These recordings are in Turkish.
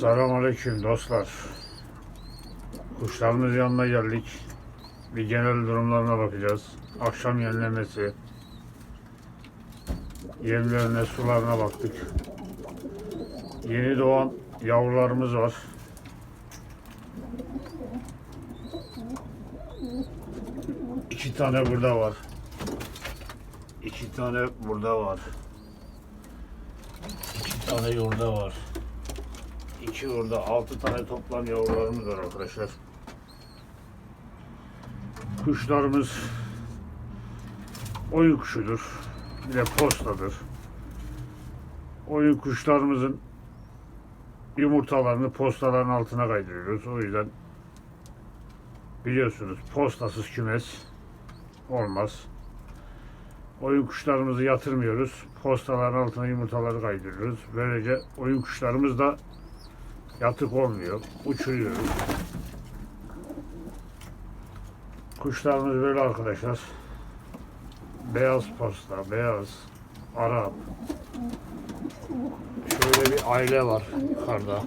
Selamünaleyküm dostlar. Kuşlarımız yanına geldik. Bir genel durumlarına bakacağız. Akşam yenilemesi. Yemlerine, sularına baktık. Yeni doğan yavrularımız var. İki tane burada var. İki tane burada var. İki tane yurda var. İki orada altı tane toplam yavrularımız var arkadaşlar. Kuşlarımız oyun kuşudur. Bir de postadır. Oyun kuşlarımızın yumurtalarını postaların altına kaydırıyoruz. O yüzden biliyorsunuz postasız kümes olmaz. Oyun kuşlarımızı yatırmıyoruz. Postaların altına yumurtaları kaydırıyoruz. Böylece oyun kuşlarımız da yatık olmuyor. Uçuruyoruz. Kuşlarımız böyle arkadaşlar. Beyaz posta, beyaz, Arap. Şöyle bir aile var yukarıda.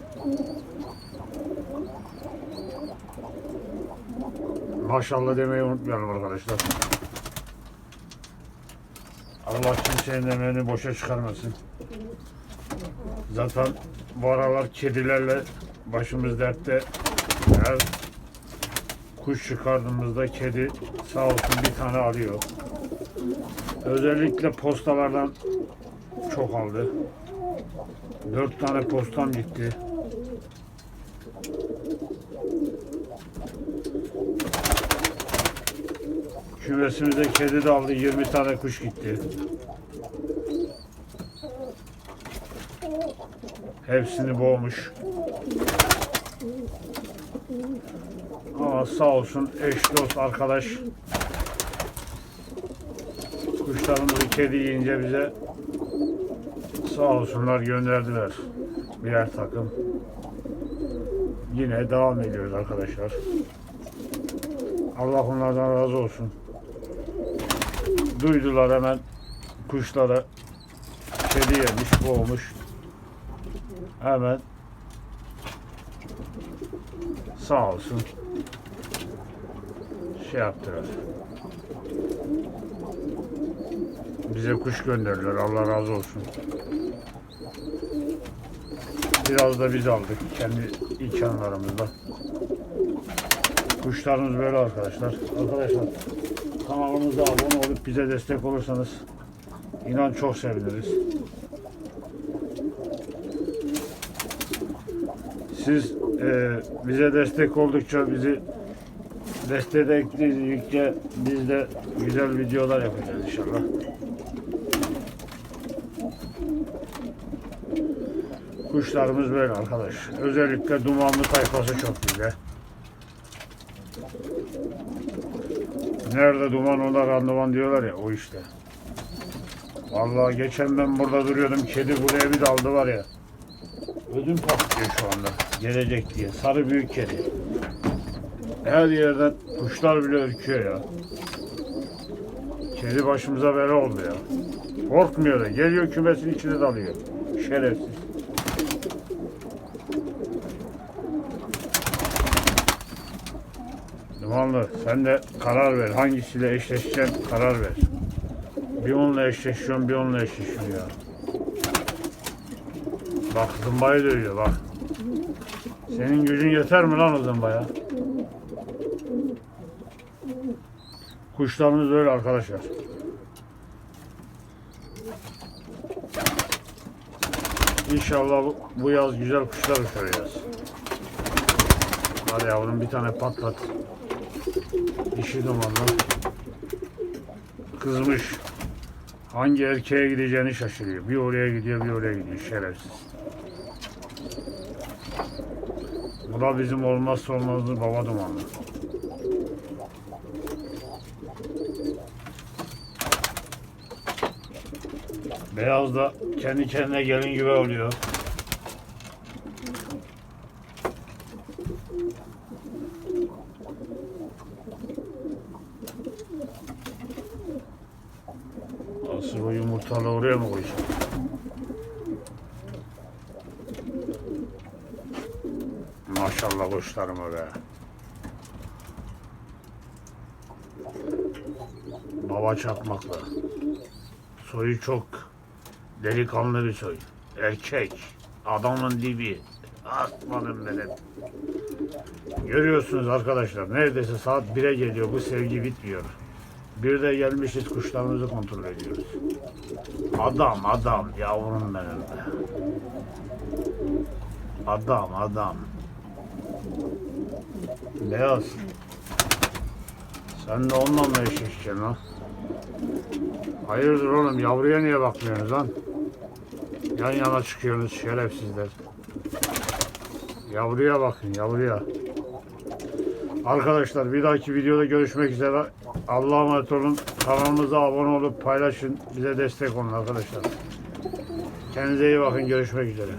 Maşallah demeyi unutmayalım arkadaşlar. Allah kimsenin emeğini boşa çıkarmasın. Zaten bu aralar kedilerle başımız dertte. Her kuş çıkardığımızda kedi sağ olsun bir tane alıyor. Özellikle postalardan çok aldı. Dört tane postam gitti. Kümesimizde kedi de aldı. 20 tane kuş gitti. Hepsini boğmuş. Ama sağ olsun eş dost arkadaş kuşlarımızı kedi yiyince bize sağ olsunlar gönderdiler birer takım. Yine devam ediyoruz arkadaşlar. Allah onlardan razı olsun. Duydular hemen kuşlara kedi yemiş, boğmuş. Hemen sağ olsun şey yaptılar. Bize kuş gönderdiler. Allah razı olsun. Biraz da biz aldık kendi imkanlarımızla. Kuşlarımız böyle arkadaşlar. Arkadaşlar kanalımıza abone olup bize destek olursanız inan çok seviniriz. Siz e, bize destek oldukça bizi destekledikçe biz de güzel videolar yapacağız inşallah. Kuşlarımız böyle arkadaş. Özellikle dumanlı tayfası çok güzel. Nerede duman onda randıman diyorlar ya o işte. Vallahi geçen ben burada duruyordum. Kedi buraya bir daldı var ya. Ödüm patlıyor şu anda. Gelecek diye. Sarı büyük kedi. Her yerden kuşlar bile ürküyor ya. Kedi başımıza bela oldu ya. Korkmuyor da. Geliyor kümesin içine dalıyor. Şerefsiz. Dumanlı sen de karar ver. Hangisiyle eşleşeceksin karar ver. Bir onunla eşleşiyorum bir onunla eşleşiyorum ya. Bak zımbayı dövüyor bak. Senin gücün yeter mi lan o zımbaya? Kuşlarımız öyle arkadaşlar. İnşallah bu, yaz güzel kuşlar uçuracağız. Hadi yavrum bir tane patlat. Dişi dumanlı. Kızmış. Hangi erkeğe gideceğini şaşırıyor. Bir oraya gidiyor, bir oraya gidiyor. Şerefsiz. Bu da bizim olmazsa olmazımız baba dumanlı. Beyaz da kendi kendine gelin gibi oluyor. Asıl o yumurtalı oraya mı koyacağım? Maşallah kuşlarıma be. Baba çakmaklı. Soyu çok delikanlı bir soy. Erkek. Adamın dibi. Aslanım benim. Görüyorsunuz arkadaşlar. Neredeyse saat 1'e geliyor. Bu sevgi bitmiyor. Bir de gelmişiz kuşlarımızı kontrol ediyoruz. Adam adam yavrum benim be. Adam adam. Beyaz. Sen de onunla mı eşleşeceksin lan? Hayırdır oğlum yavruya niye bakmıyorsunuz lan? Yan yana çıkıyorsunuz şerefsizler. Yavruya bakın yavruya. Arkadaşlar bir dahaki videoda görüşmek üzere. Allah'a emanet olun. Kanalımıza abone olup paylaşın. Bize destek olun arkadaşlar. Kendinize iyi bakın. Görüşmek üzere.